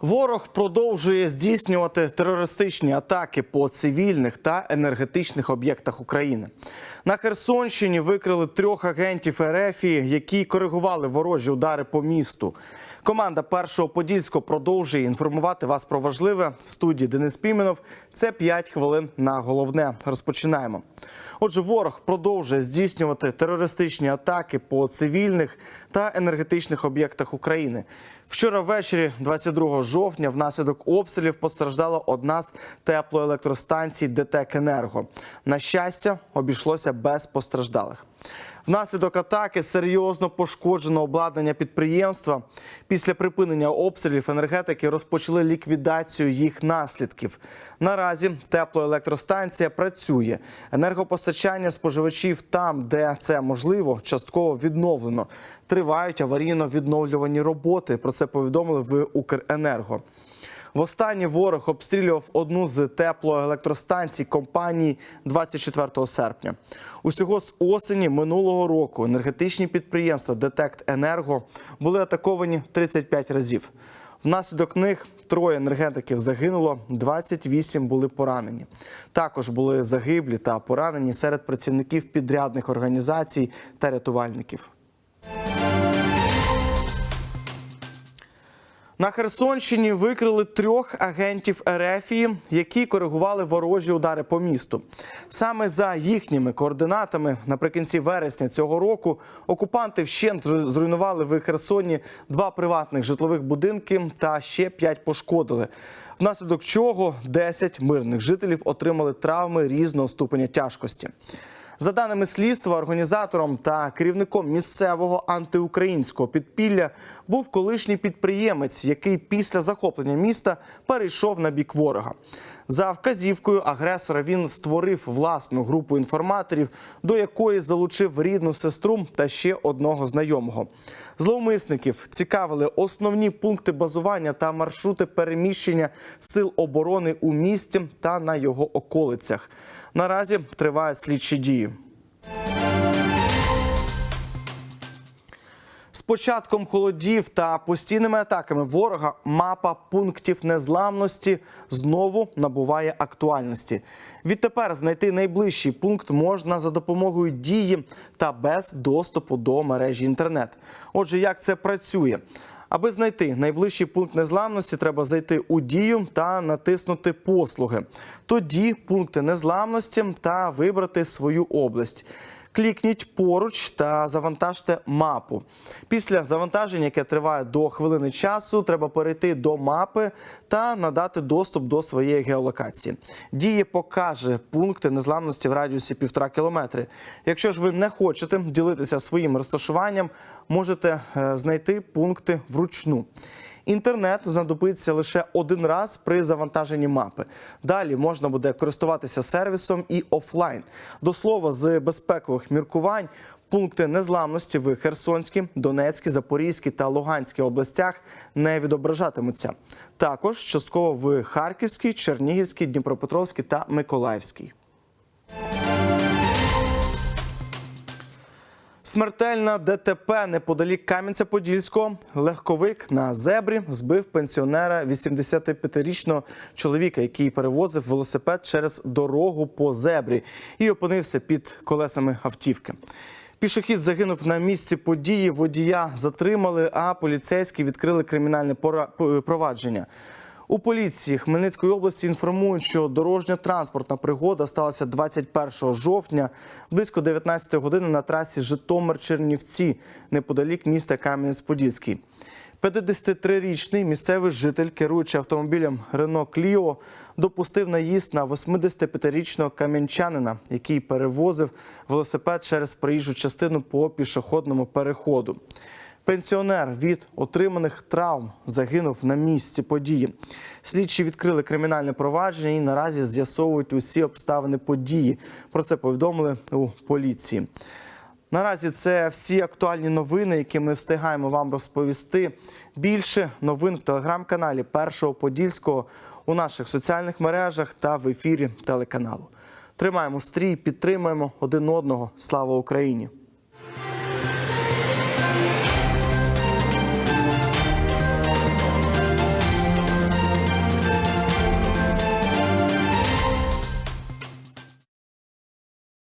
Ворог продовжує здійснювати терористичні атаки по цивільних та енергетичних об'єктах України. На Херсонщині викрили трьох агентів РФ, які коригували ворожі удари по місту. Команда першого подільського продовжує інформувати вас про важливе в студії Денис Піменов. Це 5 хвилин на головне. Розпочинаємо. Отже, ворог продовжує здійснювати терористичні атаки по цивільних та енергетичних об'єктах України. Вчора ввечері, 22 жовтня, внаслідок обстрілів постраждала одна з теплоелектростанцій ДТЕК Енерго. На щастя, обійшлося без постраждалих. Внаслідок атаки серйозно пошкоджено обладнання підприємства. Після припинення обстрілів енергетики розпочали ліквідацію їх наслідків. Наразі теплоелектростанція працює. Енергопостачання споживачів там, де це можливо, частково відновлено. Тривають аварійно-відновлювані роботи. Про це повідомили в Укренерго. Востаннє ворог обстрілював одну з теплоелектростанцій компанії 24 серпня. Усього з осені минулого року енергетичні підприємства Детект Енерго були атаковані 35 разів. Внаслідок них троє енергетиків загинуло, 28 були поранені. Також були загиблі та поранені серед працівників підрядних організацій та рятувальників. На Херсонщині викрили трьох агентів РФії, які коригували ворожі удари по місту. Саме за їхніми координатами наприкінці вересня цього року окупанти вщент зруйнували в Херсоні два приватних житлових будинки та ще п'ять пошкодили. Внаслідок чого 10 мирних жителів отримали травми різного ступеня тяжкості. За даними слідства, організатором та керівником місцевого антиукраїнського підпілля був колишній підприємець, який після захоплення міста перейшов на бік ворога. За вказівкою агресора він створив власну групу інформаторів, до якої залучив рідну сестру та ще одного знайомого. Зловмисників цікавили основні пункти базування та маршрути переміщення сил оборони у місті та на його околицях. Наразі тривають слідчі дії. Початком холодів та постійними атаками ворога мапа пунктів незламності знову набуває актуальності. Відтепер знайти найближчий пункт можна за допомогою дії та без доступу до мережі інтернет. Отже, як це працює? Аби знайти найближчий пункт незламності, треба зайти у дію та натиснути послуги. Тоді пункти незламності та вибрати свою область. Клікніть поруч та завантажте мапу. Після завантаження, яке триває до хвилини часу, треба перейти до мапи та надати доступ до своєї геолокації. Діє покаже пункти незламності в радіусі півтора кілометри. Якщо ж ви не хочете ділитися своїм розташуванням, можете е, знайти пункти вручну. Інтернет знадобиться лише один раз при завантаженні мапи. Далі можна буде користуватися сервісом і офлайн. До слова, з безпекових міркувань. Пункти незламності в Херсонській, Донецькій, Запорізькій та Луганській областях не відображатимуться. Також частково в Харківській, Чернігівській, Дніпропетровській та Миколаївській. Смертельна ДТП неподалік Кам'янця-Подільського. Легковик на зебрі збив пенсіонера 85-річного чоловіка, який перевозив велосипед через дорогу по зебрі і опинився під колесами автівки. Пішохід загинув на місці події. Водія затримали, а поліцейські відкрили кримінальне провадження. У поліції Хмельницької області інформують, що дорожньо-транспортна пригода сталася 21 жовтня близько 19 години на трасі Житомир-Чернівці неподалік міста Кам'янець-Подільський. 53-річний місцевий житель, керуючи автомобілем Рено Кліо, допустив наїзд на 85-річного кам'янчанина, який перевозив велосипед через проїжджу частину по пішохідному переходу. Пенсіонер від отриманих травм загинув на місці події. Слідчі відкрили кримінальне провадження і наразі з'ясовують усі обставини події. Про це повідомили у поліції. Наразі це всі актуальні новини, які ми встигаємо вам розповісти. Більше новин в телеграм-каналі Першого Подільського у наших соціальних мережах та в ефірі телеканалу. Тримаємо стрій, підтримуємо один одного. Слава Україні!